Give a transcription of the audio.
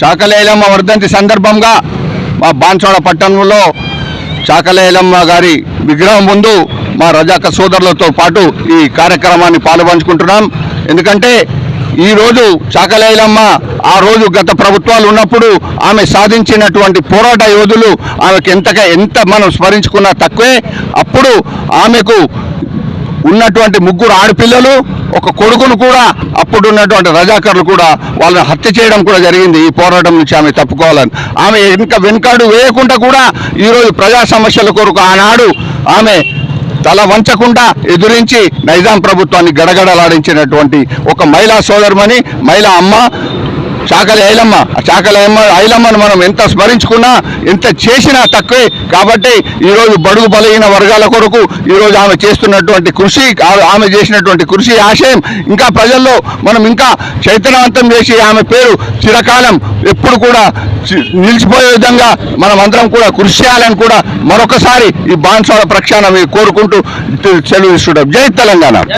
శాకలేలమ్మ వర్ధంతి సందర్భంగా మా బాన్సోడ పట్టణంలో శాకలేలమ్మ గారి విగ్రహం ముందు మా రజాక సోదరులతో పాటు ఈ కార్యక్రమాన్ని పాల్పంచుకుంటున్నాం. ఎందుకంటే ఈరోజు శాకలేలమ్మ ఆ రోజు గత ప్రభుత్వాలు ఉన్నప్పుడు ఆమె సాధించినటువంటి పోరాట యోధులు ఆమెకు ఎంతగా ఎంత మనం స్మరించుకున్నా తక్కువే. అప్పుడు ఆమెకు ఉన్నటువంటి ముగ్గురు ఆడపిల్లలు ఒక కొడుకును కూడా అప్పుడు ఉన్నటువంటి రజాకర్లు కూడా వాళ్ళని హత్య చేయడం కూడా జరిగింది. ఈ పోరాటం నుంచి ఆమె తప్పుకోవాలని. ఆమె ఇంకా వెనుకాడు వేయకుండా కూడా ఈరోజు ప్రజా సమస్యల కొరకు ఆనాడు ఆమె తల వంచకుండా ఎదురించి నైజాం ప్రభుత్వాన్ని గడగడలాడించినటువంటి ఒక మహిళా సోదరుమని మహిళా అమ్మ చాకలి ఐలమ్మ చాకలి ఐలమ్మ ఐలమ్మను మనం ఎంత స్మరించుకున్నా ఎంత చేసినా తక్కువే. కాబట్టి ఈరోజు బడుగు బలహీన వర్గాల కొరకు ఈరోజు ఆమె చేస్తున్నటువంటి కృషి ఆమె చేసినటువంటి కృషి ఆశయం. ఇంకా ప్రజల్లో మనం ఇంకా చైతన్యవంతం చేసి ఆమె పేరు చిరకాలం ఎప్పుడు కూడా నిలిచిపోయే విధంగా మనం అందరం కూడా కృషి చేయాలని కూడా మరొకసారి ఈ బాన్సాల ప్రక్షాళన కోరుకుంటూ సెలవు ఇస్తున్నాం జై తెలంగాణ.